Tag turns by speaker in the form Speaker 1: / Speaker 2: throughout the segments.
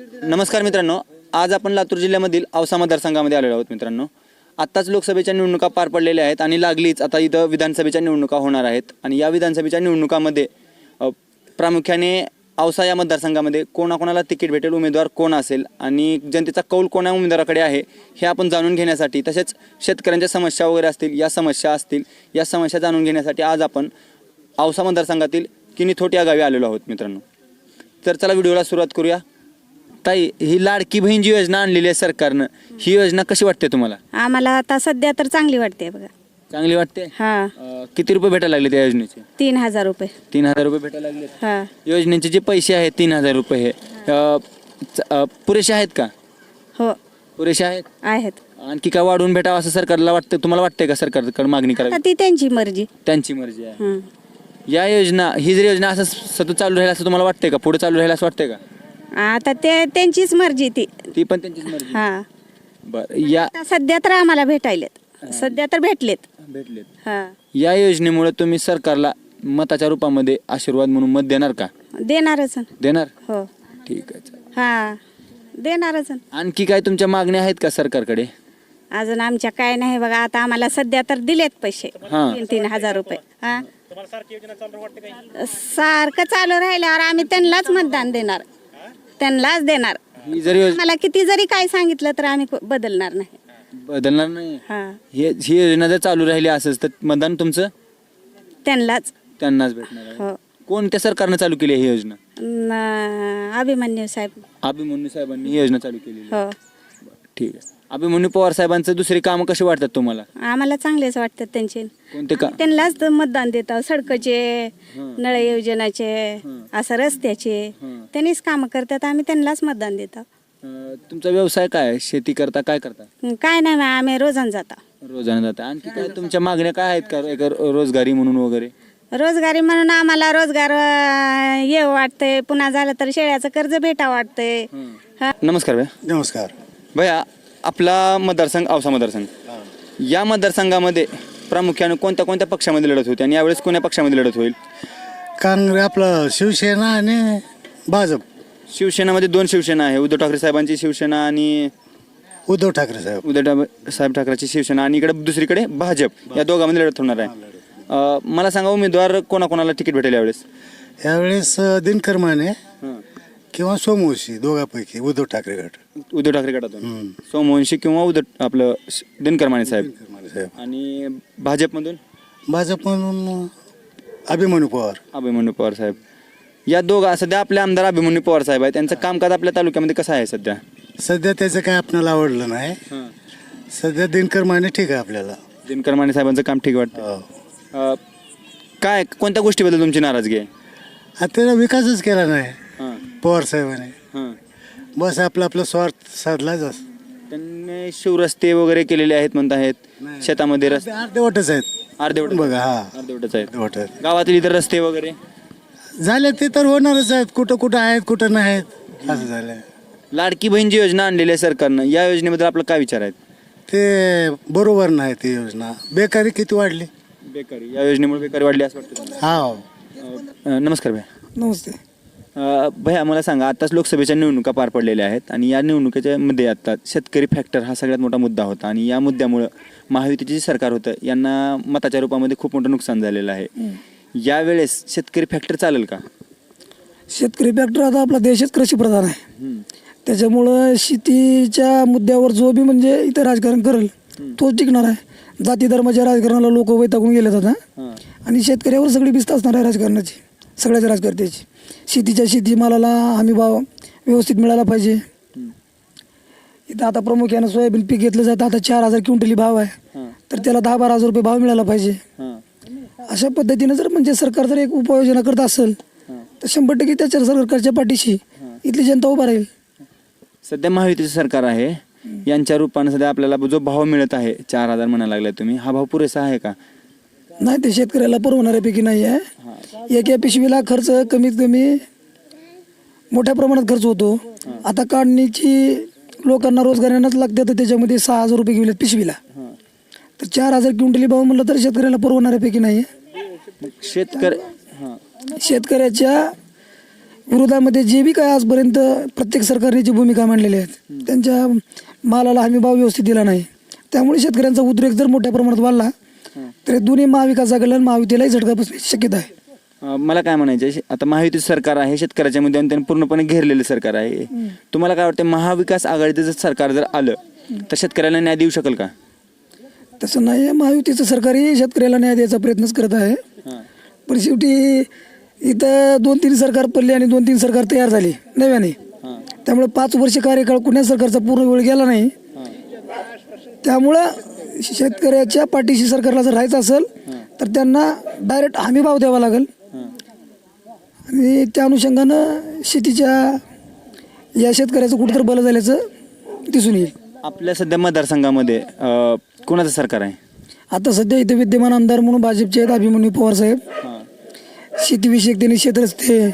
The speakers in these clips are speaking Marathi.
Speaker 1: नमस्कार मित्रांनो आज आपण लातूर जिल्ह्यामधील औसा मतदारसंघामध्ये आलेलो आहोत मित्रांनो. आत्ताच लोकसभेच्या निवडणुका पार पडलेल्या आहेत आणि लागलीच आता इथं विधानसभेच्या निवडणुका होणार आहेत. आणि या विधानसभेच्या निवडणुकामध्ये प्रामुख्याने औसा या मतदारसंघामध्ये कोणाकोणाला तिकीट भेटेल उमेदवार कोण असेल आणि जनतेचा कौल कोणा उमेदवाराकडे आहे हे आपण जाणून घेण्यासाठी तसेच शेतकऱ्यांच्या समस्या वगैरे असतील या समस्या असतील या समस्या जाणून घेण्यासाठी आज आपण औसा मतदारसंघातील किनीथोट या गावी आलेलो आहोत मित्रांनो. तर चला व्हिडिओला सुरुवात करूया. ताई ही लाडकी बहीण जी योजना आणलेली आहे सरकारनं ही योजना कशी वाटते तुम्हाला?
Speaker 2: आम्हाला आता सध्या तर चांगली वाटते बघा.
Speaker 1: चांगली वाटते?
Speaker 2: हा.
Speaker 1: अं, किती रुपये भेटायला लागले त्या योजनेचे?
Speaker 2: तीन हजार रुपये.
Speaker 1: तीन हजार रुपये भेटायला लागले.
Speaker 2: हा.
Speaker 1: योजनेचे जे पैसे आहेत तीन हजार रुपये हे अं, च- अं, पुरेसे आहेत का?
Speaker 2: हो.
Speaker 1: पुरेसे आहेत?
Speaker 2: आहेत.
Speaker 1: आणखी काय वाढवून भेटावं असं सरकारला वाटतं? तुम्हाला वाटतंय का सरकारकडे मागणी
Speaker 2: आता
Speaker 1: करावी
Speaker 2: ती त्यांची मर्जी.
Speaker 1: त्यांची मर्जी आहे.
Speaker 2: हं.
Speaker 1: या योजना ही जर योजना असं सतत चालू राहील असं तुम्हाला वाटतंय का? पुढे चालू राहील असं वाटतंय का?
Speaker 2: आता ते त्यांचीच मर्जी ती.
Speaker 1: ती पण त्यांचीच मर्जी.
Speaker 2: हा.
Speaker 1: बरं या
Speaker 2: आता सध्या तर आम्हाला भेटायलेत. सध्या तर भेटलेत.
Speaker 1: भेटलेत.
Speaker 2: हा.
Speaker 1: या योजनेमुळे तुम्ही सरकारला मताच्या रूपामध्ये आशीर्वाद म्हणून मत देणार का?
Speaker 2: देणारच.
Speaker 1: देणार?
Speaker 2: हो.
Speaker 1: ठीक आहे चालेल.
Speaker 2: हा. देणारच.
Speaker 1: आणखी काय तुमच्या मागण्या आहेत का सरकारकडे?
Speaker 2: अजून आमच्या काय नाही बघा आता आम्हाला सध्या तर दिलेत पैसे.
Speaker 1: हा.
Speaker 2: तीन तीन हजार रुपये. हा. सारखं चालू राहिल्यावर आम्ही त्यांनाच मतदान देणार. त्यांनाच देणार.
Speaker 1: ही जर योजना
Speaker 2: मला किती जरी काय सांगितलं तर आम्ही को- बदलणार नाही.
Speaker 1: बदलणार नाही.
Speaker 2: हा.
Speaker 1: हे ही योजना जर चालू राहिली असंच तर मतदान तुमचं?
Speaker 2: त्यांनाच.
Speaker 1: त्यांनाच भेटणार आहे.
Speaker 2: हो.
Speaker 1: कोणत्या सरकारनं चालू केली आहे ही योजना?
Speaker 2: न- अभिमन्यू साहेब.
Speaker 1: अभिमन्यू साहेबांनी ही योजना चालू केलेली आहे.
Speaker 2: हो.
Speaker 1: ठीक आहे. अभिमन्यू पवार साहेबांचं दुसरी कामं कशी वाटतात तुम्हाला?
Speaker 2: आम्हाला चांगलेच वाटतात त्यांचे.
Speaker 1: कोणते का
Speaker 2: त्यांनाच मतदान देतात सडकचे
Speaker 1: हं.
Speaker 2: नळ योजनाचे
Speaker 1: हं.
Speaker 2: असं रस्त्याचे.
Speaker 1: हं.
Speaker 2: त्यांनीच कामं करतात आम्ही त्यांनाच मतदान देतो.
Speaker 1: अं, तुमचा व्यवसाय काय आहे? शेती करता काय करता?
Speaker 2: काय नाही मॅम, आम्ही रोजान जातो.
Speaker 1: रोजाना जाता. आणखी काय तुमच्या मागण्या काय आहेत का? एक रोजगारी म्हणून वगैरे?
Speaker 2: रोजगारी म्हणून आम्हाला रोजगार अं, ये वाटतंय. पुन्हा झालं तर शेळ्याचं कर्ज भेटा वाटतंय. हा.
Speaker 1: नमस्कार भैया.
Speaker 3: नमस्कार.
Speaker 1: भैया आपला मतदारसंघ औसा मतदारसंघ. या मतदारसंघामध्ये प्रामुख्याने कोणत्या कोणत्या पक्षामध्ये लढत होती? आणि यावेळेस कोण्या पक्षामध्ये लढत होईल?
Speaker 3: काँग्रेस आपलं शिवसेना आणि भाजप.
Speaker 1: शिवसेनामध्ये दोन शिवसेना आहे. उद्धव ठाकरे साहेबांची शिवसेना आणि
Speaker 3: उद्धव ठाकरे साहेब.
Speaker 1: उद्धव साहेब ठाकरेची शिवसेना आणि इकडे दुसरीकडे भाजप. या दोघांमध्ये लढत होणार आहे. अं, मला सांगा उमेदवार कोणाकोणाला तिकीट भेटेल यावेळेस?
Speaker 3: यावेळेस अ, दिनकर माने. किंवा सोमवंशी दोघांपैकी उद्धव ठाकरे गट.
Speaker 1: उद्धव ठाकरे गटातून. सोमवंशी किंवा उद्धव आपलं श- दिनकर माने साहेब.
Speaker 3: दिनकर माने साहेब.
Speaker 1: आणि भाजपमधून?
Speaker 3: भाजप म्हणून अभिमन्यू पवार.
Speaker 1: अभिमन्यू पवार साहेब. या दोघा सध्या आपले आमदार अभिमन्यू पवार साहेब आहेत. त्यांचं कामकाज आपल्या तालुक्यामध्ये कसं आहे सध्या?
Speaker 3: सध्या त्याचं काय आपल्याला आवडलं नाही. सध्या दिनकर माने ठीक आहे आपल्याला.
Speaker 1: दिनकर माने साहेबांचं काम ठीक वाटतं.
Speaker 3: हो.
Speaker 1: अं, काय कोणत्या गोष्टीबद्दल तुमची नाराजगी आहे
Speaker 3: आता विकासच केला नाही.
Speaker 1: हां.
Speaker 3: पवार साहेबाने.
Speaker 1: हां.
Speaker 3: बस आपला आपला स्वार्थ साधलाच असं.
Speaker 1: त्यांनी शिवरस्ते वगैरे केलेले आहेत म्हणत आहेत. शेतामध्ये रस्ते
Speaker 3: ते अर्धवटच आहेत.
Speaker 1: अर्धेवट
Speaker 3: बघा हा.
Speaker 1: आहेत.
Speaker 3: अर्धवट आहेत.
Speaker 1: गावातील इतर रस्ते वगैरे?
Speaker 3: झाले ते तर होणारच आहेत. कुठं कुठं आहेत कुठं नाही आहेत असं झालंय.
Speaker 1: लाडकी बहीण जी योजना आणलेली आहे सरकारनं या योजनेबद्दल आपला काय विचार आहेत?
Speaker 3: ते बरोबर नाही ती योजना. बेकारी किती वाढली?
Speaker 1: बेकारी. या योजनेमुळे बेकारी वाढली असं वाटतं तुम्हाला?
Speaker 3: हा
Speaker 1: अं, नमस्कार भैया.
Speaker 4: नमस्ते.
Speaker 1: अ, भैया मला सांगा आताच लोकसभेच्या निवडणुका पार पडलेल्या आहेत आणि या निवडणुकीच्या मध्ये आता शेतकरी फॅक्टर हा सगळ्यात मोठा मुद्दा होता आणि या मुद्द्यामुळं महायुतीचे जे सरकार होतं यांना मताच्या रूपामध्ये खूप मोठं नुकसान झालेलं आहे. यावेळेस शेतकरी फॅक्टर चालेल का?
Speaker 4: शेतकरी फॅक्टर आता आपला देशच कृषी प्रधान आहे. त्याच्यामुळं शेतीच्या मुद्द्यावर जो बी म्हणजे इथं राजकारण करेल तोच टिकणार आहे. जाती धर्माच्या राजकारणाला लोक वैतागून गेले
Speaker 1: हां.
Speaker 4: आणि शेतकऱ्यावर सगळी भिस्त असणार आहे राजकारणाची सगळ्याच राजकारत्याची. शेतीच्या शेतीमालाला हमी भाव व्यवस्थित मिळाला पाहिजे. इथं आता प्रामुख्यानं सोयाबीन पीक घेतलं जातं आता चार हजार क्विंटली भाव आहे. तर त्याला दहा बारा हजार रुपये भाव मिळाला पाहिजे. अशा पद्धतीनं जर म्हणजे सरकार जर एक उपाययोजना करत असेल तर शंभर टक्के त्याच्या सरकारच्या पाठीशी इथली जनता उभा राहील.
Speaker 1: सध्या महायुतीचं सरकार आहे. यांच्या रूपाने सध्या आपल्याला जो भाव मिळत आहे चार हजार म्हणायला लागलाय तुम्ही हा भाव पुरेसा आहे का?
Speaker 4: नाही ते शेतकऱ्याला परवणाऱ्यापैकी नाही आहे. एका पिशवीला खर्च कमीत कमी मोठ्या प्रमाणात खर्च होतो. आता काढणीची लोकांना रोजगारांनाच लागते तर त्याच्यामध्ये सहा हजार रुपये गेलेत पिशवीला. तर चार हजार क्विंटली भाव म्हणलं तर शेतकऱ्याला परवणाऱ्यापैकी नाही आहे
Speaker 1: शेतकरी हां.
Speaker 4: शेतकऱ्याच्या विरोधामध्ये जे बी काय आजपर्यंत प्रत्येक सरकारने जी भूमिका मांडलेली आहेत त्यांच्या मालाला हमी भाव व्यवस्थित दिला नाही. त्यामुळे शेतकऱ्यांचा उद्रेक जर मोठ्या प्रमाणात वाढला तर हे दोन्ही महाविकास आघाडीला आणि महायुतीलाही झटका बसण्याची शक्यता आहे.
Speaker 1: अं, मला काय म्हणायचं आहे, आता महायुती सरकार आहे शेतकऱ्याच्या मुद्द्यावर त्यांनी पूर्णपणे घेरलेलं सरकार आहे. तुम्हाला काय वाटतं महाविकास आघाडीचं जर सरकार जर आलं तर शेतकऱ्याला न्याय देऊ शकेल का?
Speaker 4: तसं नाही आहे. महायुतीचं सरकारही शेतकऱ्याला न्याय द्यायचा प्रयत्नच करत आहे. पण शेवटी इथं दोन तीन सरकार पडले आणि दोन तीन सरकार तयार झाली नव्याने. त्यामुळे पाच वर्ष कार्यकाळ कुण्या सरकारचा पूर्ण वेळ गेला नाही. त्यामुळं शेतकऱ्याच्या पाठीशी सरकारला जर राहायचं असेल तर त्यांना डायरेक्ट हमी भाव द्यावा लागेल. आणि त्या अनुषंगानं शेतीच्या या शेतकऱ्याचं कुठंतरी बल झाल्याचं दिसून येईल.
Speaker 1: आपल्या सध्या मतदारसंघामध्ये कोणाचं सरकार आहे?
Speaker 4: आता सध्या इथे विद्यमान आमदार म्हणून भाजपचे आहेत अभिमन्यू पवार साहेब. शेतीविषयक त्यांनी शेतरस्ते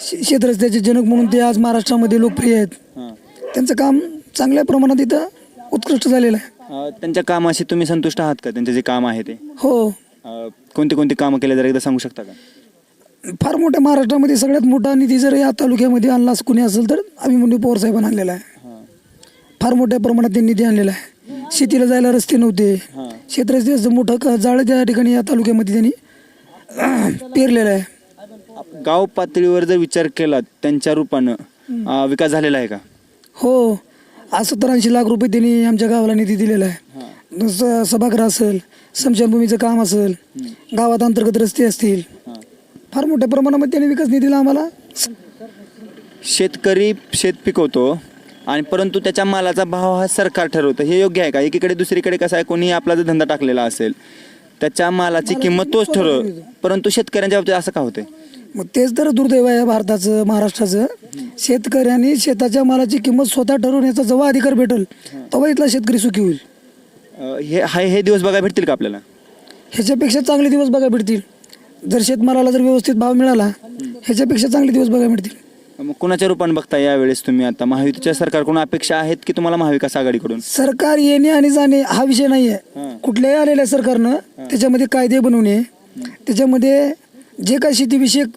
Speaker 4: शे- शेतरस्त्याचे जनक म्हणून ते आज महाराष्ट्रामध्ये लोकप्रिय आहेत. त्यांचं काम चांगल्या प्रमाणात इथं उत्कृष्ट झालेलं आहे.
Speaker 1: अं, त्यांच्या कामाशी तुम्ही संतुष्ट आहात का? त्यांचे जे काम आहे ते?
Speaker 4: हो.
Speaker 1: अं, कोणती कोणती कामं केले जर एकदा सांगू शकता का?
Speaker 4: फार मोठ्या महाराष्ट्रामध्ये सगळ्यात मोठा निधी जर या तालुक्यामध्ये आणला असं कुणी असेल तर अभिमन्यू पवार साहेबांनी आणलेला आहे. फार मोठ्या प्रमाणात त्यांनी निधी आणलेला आहे. शेतीला जायला रस्ते नव्हते. शेतरस्त्याचं मोठं क- जाळं त्या ठिकाणी या तालुक्यामध्ये त्यांनी पेरलेलं आहे.
Speaker 1: गाव पातळीवर जर विचार केला त्यांच्या रूपानं विकास झालेला आहे का?
Speaker 4: हो. आज सत्तर ऐंशी लाख रुपये त्यांनी आमच्या गावाला निधी दिलेला आहे. स- सभागृह असेल स्मशानभूमीचं काम असेल गावात अंतर्गत रस्ते असतील. फार मोठ्या प्रमाणामध्ये त्यांनी विकास निधीला आम्हाला
Speaker 1: शेतकरी शेत पिकवतो. आणि परंतु त्याच्या मालाचा भाव हा सरकार ठरवतं. हे योग्य आहे का? एकीकडे दुसरीकडे कसं आहे? कोणी आपला जर धंदा टाकलेला असेल त्याच्या मालाची किंमत तोच ठरव परंतु शेतकऱ्यांच्या बाबतीत असं का होतंय?
Speaker 4: मग तेच तर दुर्दैव आहे भारताचं महाराष्ट्राचं. शेतकऱ्यांनी शेताच्या मालाची किंमत स्वतः ठरवण्याचा जेव्हा अधिकार भेटेल तेव्हा इथला शेतकरी सुखी होईल.
Speaker 1: अं, हे हा- हे दिवस बघायला भेटतील का आपल्याला?
Speaker 4: ह्याच्यापेक्षा चांगले दिवस बघायला भेटतील. जर शेतमालाला जर व्यवस्थित भाव मिळाला ह्याच्यापेक्षा चांगले दिवस बघायला मिळतील
Speaker 1: मग कुणाच्या रूपाने बघता यावेळेस तुम्ही आता? महायुतीच्या सरकारकडून अपेक्षा आहेत की तुम्हाला महाविकास आघाडीकडून?
Speaker 4: सरकार येणे आणि जाणे हा विषय नाही आहे कुठल्याही आलेल्या सरकारनं त्याच्यामध्ये कायदे बनवणे त्याच्यामध्ये जे काय शेतीविषयक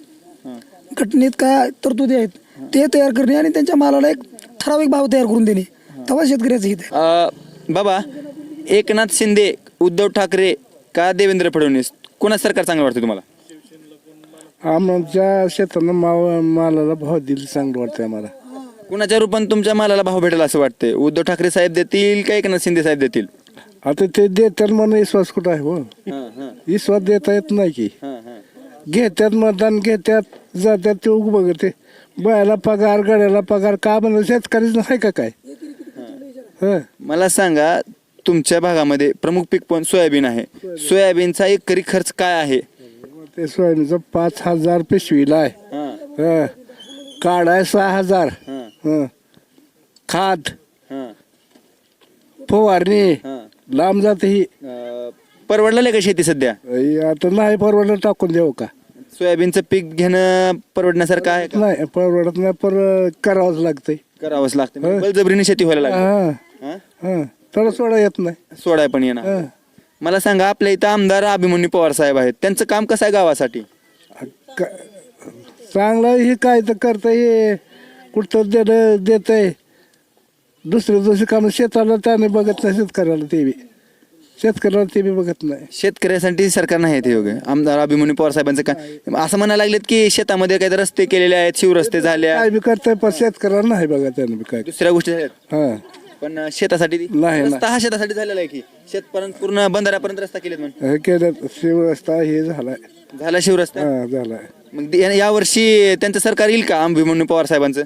Speaker 4: घटनेत काय तरतुदी आहेत ते तयार करणे आणि त्यांच्या मालाला एक ठराविक भाव तयार करून देणे. तेव्हा शेतकऱ्याचं हित आहे.
Speaker 1: बाबा एकनाथ शिंदे उद्धव ठाकरे का देवेंद्र फडणवीस? कोणाचं सरकार चांगलं वाटतं तुम्हाला?
Speaker 5: आमच्या शेतानं माव मालाला भाव दिली चांगलं वाटतं आम्हाला.
Speaker 1: कुणाच्या रूपाने तुमच्या मालाला भाव भेटेल असं वाटतंय? उद्धव ठाकरे साहेब देतील का एकनाथ शिंदे साहेब देतील?
Speaker 5: आता ते देतात म्हणून विश्वास कुठं आहे हो? विश्वास देता येत नाही की. घेतात मतदान घेतात जातात ते उग बघते. बायाला पगार गड्याला पगार का म्हणून शेतकरीच नाही का काय? हं.
Speaker 1: मला सांगा तुमच्या भागामध्ये प्रमुख पीक पण सोयाबीन आहे. सोयाबीनचा एकरी खर्च काय आहे?
Speaker 5: ते सोयाबीनचं पाच हजार पिशवीला आहे. हं. काढाय सहा हजार. हं. खाद. फवारणी. लांब जाते ही.
Speaker 1: अं, परवडलेलं का शेती सध्या?
Speaker 5: हे आता नाही परवडलं टाकून देऊ का?
Speaker 1: सोयाबीनचं पीक घेणं परवडण्यासारखं आहे का?
Speaker 5: नाही परवडत नाही पर करावंच लागतंय.
Speaker 1: करावंच लागतं बळजबरीने शेती व्हायला लागली.
Speaker 5: हा. हा? थोडं सोडा येत नाही.
Speaker 1: सोडाय पण येणार. मला सांगा आपल्या इथं आमदार अभिमन्यू पवार साहेब आहेत. त्यांचं काम कसं आहे गावासाठी?
Speaker 5: क- चांगलं हे काय तर करतंय हे कुठं देणं देतंय. दुसऱ्या दिवशी काम शेताला त्याने बघत नाही शेतकऱ्याला ते बी. शेतकऱ्याला ते बी बघत नाही.
Speaker 1: शेतकऱ्यासाठी सरकार नाही येते योग्य. आमदार अभिमन्यू पवार साहेबांचं काय असं म्हणायला लागलेत की शेतामध्ये काही रस्ते केलेले आहेत शिवरस्ते झाल्या.
Speaker 5: काय बी करताय पण शेतकऱ्याला नाही बघा त्याने बी काय
Speaker 1: दुसऱ्या गोष्टी झाल्यात
Speaker 5: हा.
Speaker 1: पण शेतासाठी
Speaker 5: नाही.
Speaker 1: रस्ता हा शेतासाठी झालेला आहे की? शेतपर्यंत पूर्ण बंधाऱ्यापर्यंत रस्ता केलेत म्हणून
Speaker 5: हे केलं हे झालाय.
Speaker 1: झाला शिवरस्ता
Speaker 5: हा झालाय.
Speaker 1: मग या- यावर्षी त्यांचं सरकार येईल का अभिमन्यू पवार साहेबांचं?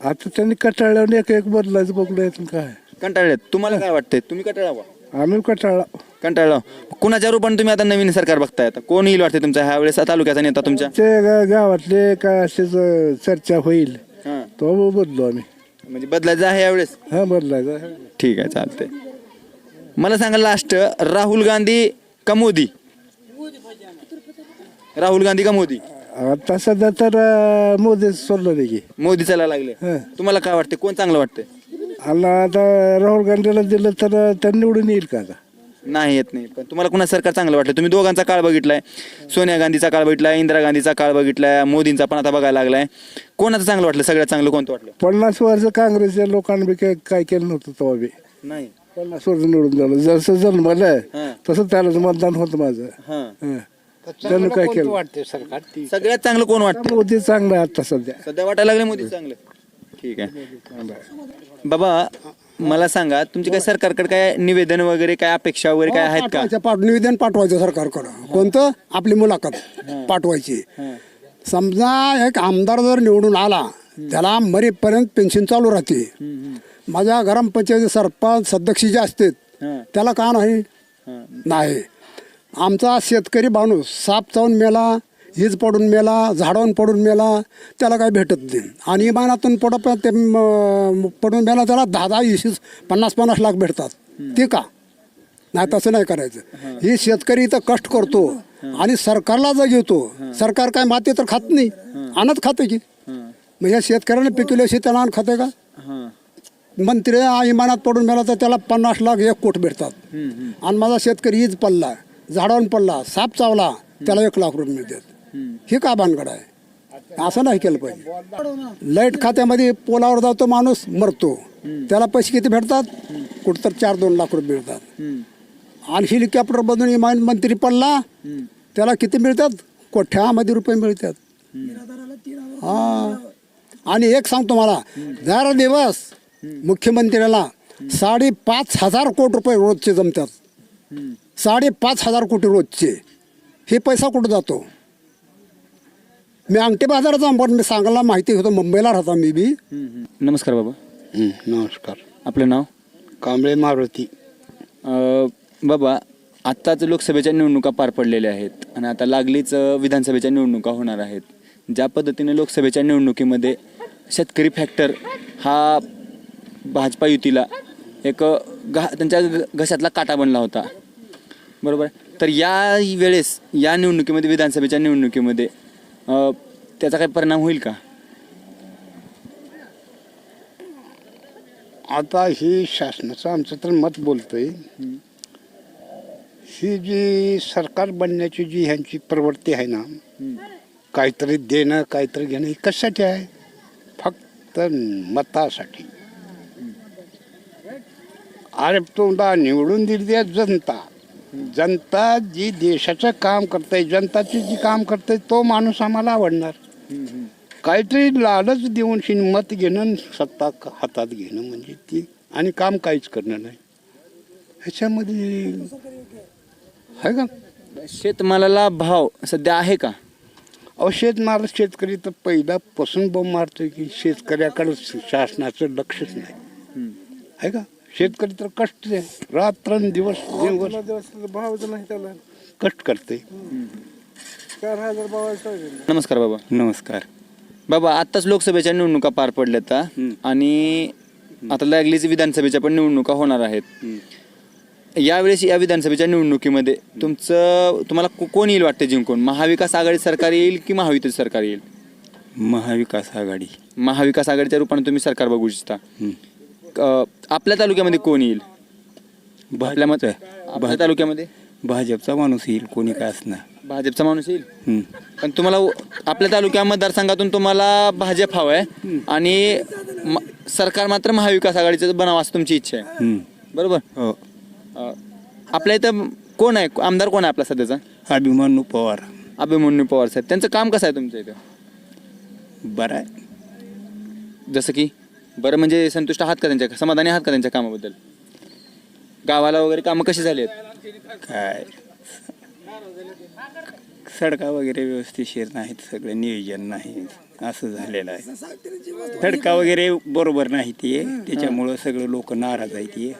Speaker 5: आता त्यांनी कटाळल्यावर एक एक बदलायचं बघलं येत काय.
Speaker 1: कंटाळल्यात. तुम्हाला काय वाटतंय? तुम्ही कंटाळा
Speaker 5: आम्ही कटाळा.
Speaker 1: कंटाळला कुणाच्या रूपाने तुम्ही आता नवीन सरकार बघताय आता? कोण येईल वाटते तुमचा ह्या वेळेस तालुक्याचा नेता तुमच्या?
Speaker 5: ते गा- गावातले काय असेच अं, चर्चा होईल
Speaker 1: हा.
Speaker 5: तो बदलो आम्ही.
Speaker 1: म्हणजे बदलायचं आहे यावेळेस?
Speaker 5: हा बदलायचा
Speaker 1: ठीक आहे चालतंय. मला सांगा लास्ट राहुल गांधी का मोदी? राहुल गांधी का मोदी?
Speaker 5: आता सध्या तर अं, मोदी सोडलं की
Speaker 1: मोदी चालायला लागले.
Speaker 5: हं.
Speaker 1: तुम्हाला काय वाटते कोण चांगलं वाटतंय?
Speaker 5: आणि आता राहुल गांधीला दिलं तर अं, तर निवडून येईल का आता?
Speaker 1: नाही येत नाही. पण तुम्हाला कुणा सरकार चांगलं वाटलं? तुम्ही दोघांचा काळ बघितलाय. सोनिया गांधीचा काळ बघितलाय इंदिरा गांधीचा काळ बघितलाय मोदींचा पण आता बघायला लागलाय. कोणाचं चांगलं वाटलं? सगळ्यात चांगलं कोणतं वाटलं?
Speaker 5: पन्नास वर्ष काँग्रेसच्या लोकांनी काय काय केलं नव्हतं तेव्हा बी.
Speaker 1: नाही.
Speaker 5: पन्नास वर्ष निवडून झालं. जसं जन्मलं
Speaker 1: हां.
Speaker 5: तसं त्यालाच मतदान होतं माझं.
Speaker 1: हां.
Speaker 5: हं. त्यानं काय केलं?
Speaker 6: वाटते सरकार? ती
Speaker 1: सगळ्यात चांगलं कोण वाटतं?
Speaker 5: मोदी चांगलं आहे आता सध्या.
Speaker 1: सध्या वाटायला लागले मोदी चांगलं. ठीक आहे. बाबा मला सांगा तुमची काय सरकारकडे काय निवेदन वगैरे काय अपेक्षा वगैरे काय आहेत का?
Speaker 7: पाठवायचं, पाठ- निवेदन पाठवायचं सरकारकडं. कोणतं? आपली मुलाखत पाठवायची. समजा एक आमदार जर निवडून आला त्याला मरेपर्यंत पेन्शन चालू राहते. माझ्या ग्रामपंचायती सरपंच सदस्य जे असते
Speaker 1: हं.
Speaker 7: त्याला का नाही? नाही. आमचा शेतकरी माणूस साप चावून मेला हीज पडून मेला झाडावून पडून मेला त्याला काही भेटत नाही. आणि इमानातून पड ते पडून मेला त्याला दहा दहा वीस पन्नास पन्नास लाख भेटतात. ते का? नाही तसं नाही करायचं. ही शेतकरी इथं कष्ट करतो आणि सरकारला जर घेतो सरकार काय माती तर खात नाही. आणत खाते की? मग या शेतकऱ्याला पिकवल्याशी त्याला आण खाते का? मंत्री इमानात पडून मेला तर त्याला पन्नास लाख एक कोट भेटतात. आणि माझा शेतकरी हीच पडला झाडावून पडला साप चावला त्याला एक लाख रुपये मिळतात. हे का भानगड आहे? असं नाही केलं पाहिजे. लाइट खात्यामध्ये पोलावर जातो माणूस मरतो. त्याला पैसे किती भेटतात? कुठं तर चार दोन लाख रुपये मिळतात. आणि हेलिकॉप्टर मधून मंत्री पडला त्याला किती मिळतात? कोठ्यामध्ये रुपये मिळतात? हा. आणि एक सांगतो मला दर दिवस मुख्यमंत्र्याला साडेपाच हजार कोटी रुपये रोजचे जमतात. साडेपाच हजार कोटी रोजचे. हे पैसा कुठं जातो? मी अंगठे बाजाराचा पण मी सांगायला माहिती होतं मुंबईला राहता मी बी.
Speaker 1: नमस्कार बाबा.
Speaker 6: नमस्कार.
Speaker 1: आपलं नाव?
Speaker 6: कांबळे मारुती.
Speaker 1: अं, बाबा आत्ताच लोकसभेच्या निवडणुका पार पडलेल्या आहेत आणि आता लागलीच अं, विधानसभेच्या निवडणुका होणार आहेत. ज्या पद्धतीने लोकसभेच्या निवडणुकीमध्ये शेतकरी फॅक्टर हा भाजपा युतीला एक अं, घा त्यांच्या घ- घशातला काटा बनला होता. बरोबर? तर या वेळेस या निवडणुकीमध्ये विधानसभेच्या निवडणुकीमध्ये त्याचा काही परिणाम होईल का?
Speaker 6: आता ही शासनाचं आमचं तर मत बोलतंय. ही जी सरकार बनण्याची जी ह्यांची प्रवृत्ती आहे ना काहीतरी देणं काहीतरी घेणं ही कशासाठी आहे? फक्त मतासाठी. अरे तुला निवडून दिली आहे जनता. जनता जी देशाचं काम करते जनताची जी काम करते तो माणूस आम्हाला आवडणार. काहीतरी लालच देऊन शिन मत घेणं सत्ता क- हातात घेणं म्हणजे ती आणि काम काहीच करणं नाही. ह्याच्यामध्ये आहे का?
Speaker 1: शेतमालाला भाव सध्या आहे का?
Speaker 6: अहो शेतमाल शेतकरी तर पहिल्यापासून बोंब मारतोय की शेतकऱ्याकडे शासनाचं लक्षच नाही. आहे का? शेतकरी तर कष्ट आहे रात्रंदिवस दिवस.
Speaker 5: दिवस भावच नाही त्याला.
Speaker 6: कष्ट करते.
Speaker 5: चार हजार
Speaker 1: नमस्कार बाबा.
Speaker 8: नमस्कार.
Speaker 1: बाबा आत्ताच लोकसभेच्या निवडणुका पार पडल्यात हा. आणि आता लागलीच विधानसभेच्या पण निवडणुका होणार आहेत. यावेळेस या विधानसभेच्या निवडणुकीमध्ये तुमचं तुम्हाला को- कोण येईल वाटतं जिंकून? महाविकास आघाडी सरकार येईल की महायुती सरकार येईल?
Speaker 8: महाविकास आघाडी.
Speaker 1: महाविकास आघाडीच्या रूपाने तुम्ही सरकार बघू इच्छिता. अं, आपल्या तालुक्यामध्ये कोण येईल? आपल्या मत आपल्या तालुक्यामध्ये?
Speaker 8: भाजपचा माणूस येईल कोणी काय असणार.
Speaker 1: भाजपचा माणूस येईल?
Speaker 8: हम्म.
Speaker 1: पण तुम्हाला आपल्या तालुक्या मतदारसंघातून तुम्हाला भाजप हवं आहे आणि म- सरकार मात्र महाविकास आघाडीचं बनावं असं तुमची इच्छा आहे.
Speaker 8: हम्म.
Speaker 1: बरोबर?
Speaker 8: हो.
Speaker 1: अं, आपल्या इथं कोण आहे? आमदार कोण आहे आपला सध्याचा?
Speaker 8: अभिमन्यू पवार.
Speaker 1: अभिमन्यू पवार साहेब. त्यांचं काम कसं आहे तुमच्या इथं?
Speaker 8: बरं आहे.
Speaker 1: जसं की? बरं म्हणजे संतुष्ट आहात का त्यांच्या समाधानी आहात का त्यांच्या कामाबद्दल? गावाला वगैरे कामं कशी झाली आहेत?
Speaker 8: काय? सडका वगैरे व्यवस्थितशीर नाहीत सगळं नियोजन नाही असं झालेलं आहे. सडका वगैरे बरोबर नाही ते त्याच्यामुळं सगळं लोक नाराज आहेत ते.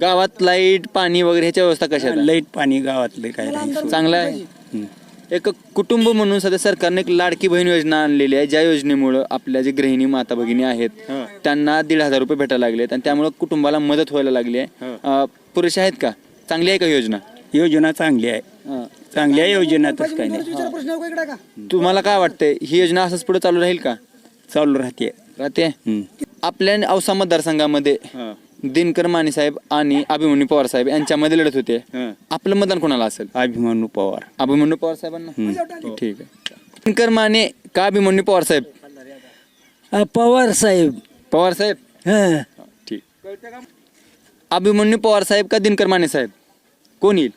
Speaker 1: गावात लाइट पाणी वगैरे ह्याच्या व्यवस्था कशा
Speaker 8: लाइट पाणी गावातलं काय नाही.
Speaker 1: चांगलं आहे. एक कुटुंब म्हणून सध्या सरकारने एक लाडकी बहीण योजना आणलेली आहे. ज्या योजनेमुळं आपल्या जे गृहिणी माता भगिनी आहेत त्यांना दीड हजार रुपये भेटायला लागलेत आणि त्यामुळं कुटुंबाला मदत व्हायला लागली आहे. अं, पुरेशा आहेत का? चांगली आहे का योजना?
Speaker 8: योजना चांगली आहे.
Speaker 1: हं.
Speaker 8: चांगल्या योजनातच काही नाही.
Speaker 1: तुम्हाला काय वाटतंय? ही योजना असंच पुढे चालू राहील का?
Speaker 8: चालू राहते.
Speaker 1: राहते. आपल्या औसा मतदारसंघामध्ये दिनकर माने साहेब आणि अभिमन्यू पवार साहेब यांच्यामध्ये लढत होते.
Speaker 8: हं.
Speaker 1: आपलं मतदान कोणाला असेल?
Speaker 8: अभिमन्यू पवार.
Speaker 1: अभिमन्यू पवार साहेबांना? ठीक आहे. दिनकर माने का अभिमन्यू पवार साहेब?
Speaker 4: पवार साहेब.
Speaker 1: पवार साहेब?
Speaker 4: हां.
Speaker 1: ठीक. अभिमन्यू पवार साहेब का दिनकर माने साहेब? कोण येईल?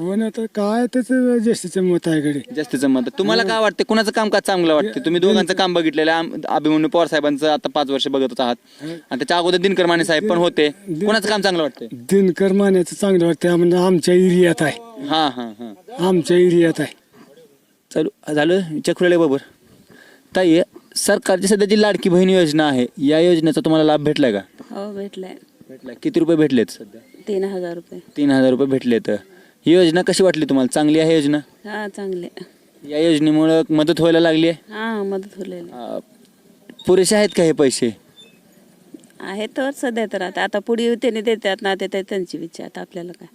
Speaker 3: कोण आता काय त्याचं ज्येष्ठचं मत आहे कडे
Speaker 1: जास्तीचं मत. तुम्हाला काय वाटतं कुणाचं काम का चांगलं वाटतं तुम्ही दोघांचं काम बघितलेलं आहे. आम- अभिमन्यू पवार साहेबांचं आता पाच वर्ष बघत आहात. आणि त्याच्या अगोदर दिनकर माने साहेब पण होते. कुणाचं काम चांगलं वाटतंय?
Speaker 3: दिनकर मान्याचं चांगलं वाटतं म्हणजे आमच्या एरियात आहे.
Speaker 1: हा हा हा.
Speaker 3: आमच्या एरियात आहे.
Speaker 1: चालू झालं? चक्रुले बरोबर ताई सरकारची सध्याची लाडकी बहीण योजना आहे या योजनेचा तुम्हाला लाभ भेटलाय का?
Speaker 2: हो भेटलाय.
Speaker 1: भेटला किती रुपये भेटलेत सध्या?
Speaker 2: तीन हजार रुपये.
Speaker 1: तीन हजार रुपये भेटलेत. ही योजना कशी वाटली तुम्हाला? चांगली आहे योजना?
Speaker 2: हा चांगले
Speaker 1: या योजनेमुळं मदत व्हायला लागली आहे?
Speaker 2: हा मदत
Speaker 1: अं, पुरेसे आहेत का हे पैसे?
Speaker 2: आहे तर सध्या तर आता. आता पुढे त्याने देतात ना ते ते त्यांची विचार. आता आपल्याला काय?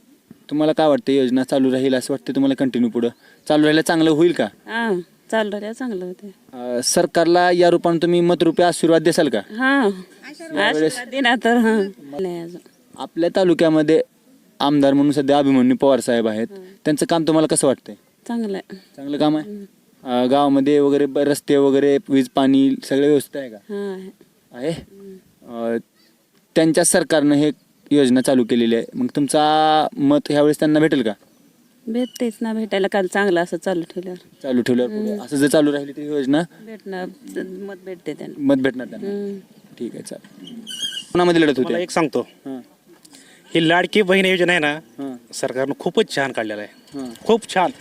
Speaker 1: तुम्हाला काय वाटतं योजना चालू राहील असं वाटतं तुम्हाला कंटिन्यू पुढं? चालू राहिलं चांगलं होईल का?
Speaker 2: हा चालू राहिलं चांगलं होते
Speaker 1: अं, सरकारला या रूपाने तुम्ही मतरूपी आशीर्वाद देसाल का?
Speaker 2: हा आशीर्वाद दिला तर हा. नाही अजून.
Speaker 1: आपल्या तालुक्यामध्ये आमदार म्हणून सध्या अभिमन्यू पवार साहेब आहेत. त्यांचं काम तुम्हाला कसं वाटतंय?
Speaker 2: चांगलं आहे
Speaker 1: चांगलं काम आहे? अं, गावामध्ये वगैरे ब- रस्ते वगैरे वीज पाणी सगळे व्यवस्थित आहे का?
Speaker 2: हा आहे.
Speaker 1: आहे? अं, त्यांच्या सरकारनं हे योजना चालू केलेली आहे. मग तुमचा मत ह्यावेळेस त्यांना भेटेल का?
Speaker 2: भेटतेच ना भेटायला काल चांगलं असं चालू ठेवल्यावर.
Speaker 1: चालू ठेवल्यावर पुढे. असं जर चालू राहिली तर ही योजना?
Speaker 2: भेटणार मत भेटते त्यांना.
Speaker 1: मत भेटणार त्यांना.
Speaker 2: हम्म.
Speaker 1: ठीक आहे चालेल. कोणामध्ये लढत
Speaker 9: मला
Speaker 1: होते
Speaker 9: एक सांगतो.
Speaker 1: हां.
Speaker 9: ही लाडकी बहीण योजना आहे. ना सरकारनं खूपच छान काढलेलं. आहे. खूप छान.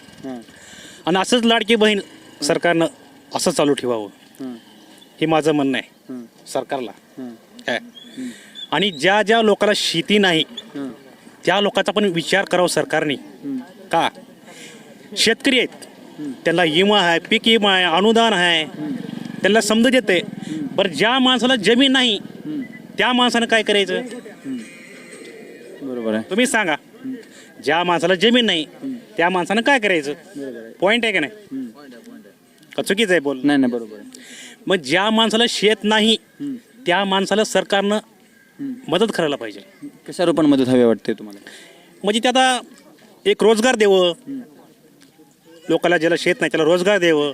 Speaker 9: आणि असंच लाडकी बहीण सरकारनं असं चालू ठेवावं.
Speaker 1: हां.
Speaker 9: माझं म्हणणं आहे. सरकारला. काय? आणि ज्या ज्या लोकांना शेती नाही त्या लोकांचा पण विचार करावा सरकारने. का? शेतकरी आहेत. त्यांना विमा आहे पीक विमा आहे अनुदान आहे. त्यांना समजून येते बरं ज्या माणसाला जमीन नाही त्या माणसानं काय करायचं?
Speaker 1: बरोबर आहे.
Speaker 9: तुम्ही सांगा ज्या माणसाला जमीन नाही त्या माणसानं काय करायचं? पॉईंट आहे का नाही? का चुकीचं आहे बोल
Speaker 1: नाही नाही बरोबर आहे.
Speaker 9: मग ज्या माणसाला शेत नाही त्या माणसाला सरकारनं मदत करायला पाहिजे.
Speaker 1: कशा रूपाने मदत हवी वाटते तुम्हाला?
Speaker 9: म्हणजे ते आता एक रोजगार द्यावं लोकांना ज्याला शेत नाही त्याला रोजगार द्यावं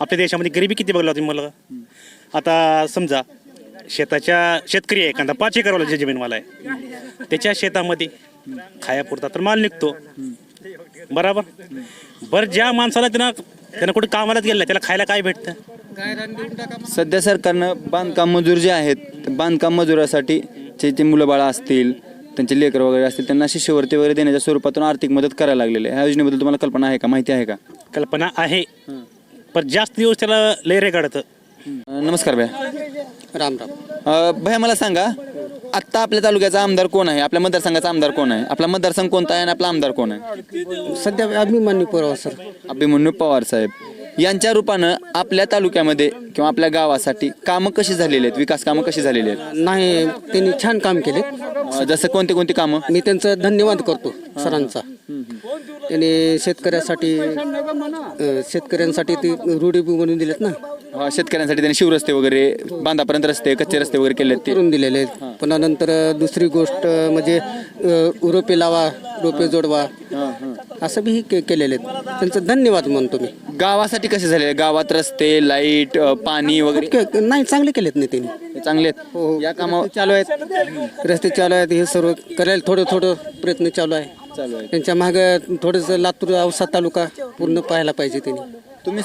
Speaker 9: आपल्या देशामध्ये गरिबी किती बघला तुम्ही मला? आता समजा शेताच्या शेतकरी आहे एखादा पाच एकरवाला जे जमीनवाला आहे. त्याच्या शेतामध्ये खायापुरता तर माल निघतो. बरोबर? बरं ज्या माणसाला त्यांना त्यांना कुठे कामालाच गेलं त्याला खायला काय भेटतं?
Speaker 1: सध्या सरकारनं बांधकाम मजूर जे आहेत ते बांधकाम मजुरासाठी जे ते मुलं बाळा असतील त्यांचे लेकर वगैरे असतील त्यांना शिष्यवृत्ती वगैरे देण्याच्या स्वरूपातून आर्थिक मदत करायला लागलेली आहे. ह्या योजनेबद्दल तुम्हाला कल्पना आहे का? माहिती आहे का?
Speaker 9: कल्पना आहे. पण जास्त दिवस त्याला लय रे काढतं
Speaker 1: नमस्कार भैया.
Speaker 7: राम राम.
Speaker 1: अं, भैया मला सांगा आत्ता आपल्या तालुक्याचा आमदार कोण आहे? आपल्या मतदारसंघाचा आमदार कोण आहे? आपला मतदारसंघ कोणता आहे आणि आपला आमदार कोण आहे?
Speaker 7: सध्या अभिमान्य पुरावा सर.
Speaker 1: अभिमन्यू पवार साहेब यांच्या रूपानं आपल्या तालुक्यामध्ये किंवा आपल्या गावासाठी कामं कशी झालेली आहेत? विकास कामं कशी झालेली आहेत?
Speaker 7: नाही त्यांनी छान काम केले.
Speaker 1: अं, जसं कोणते कोणती कामं?
Speaker 7: मी त्यांचं धन्यवाद करतो सरांचा. त्यांनी शेतकऱ्यासाठी अं, शेतकऱ्यांसाठी ते रूढी बनवून दिलेत ना.
Speaker 1: अं, शेतकऱ्यांसाठी त्यांनी शिवरस्ते वगैरे बांधापर्यंत रस्ते कच्चे रस्ते वगैरे केले आहेत ते.
Speaker 7: करून दिलेले आहेत. पुन्हा नंतर दुसरी गोष्ट म्हणजे अं, रोपे लावा रोपे जोडवा. असं बी के केलेले आहेत. त्यांचं धन्यवाद म्हणतो मी.
Speaker 1: गावासाठी कसे झाले? गावात रस्ते लाइट अं, पाणी वगैरे?
Speaker 7: के- नाही चांगले केलेत नाही त्यांनी.
Speaker 1: हे चांगले आहेत. या कामावर
Speaker 7: चालू आहेत. रस्ते चालू आहेत. हे सर्व करायला थोडं थोडं प्रयत्न चालू आहे.
Speaker 1: चालू आहे.
Speaker 7: त्यांच्या मागं थोडंसं लातूर औसा तालुका पूर्ण पाहायला पाहिजे त्यांनी.
Speaker 1: तुम्ही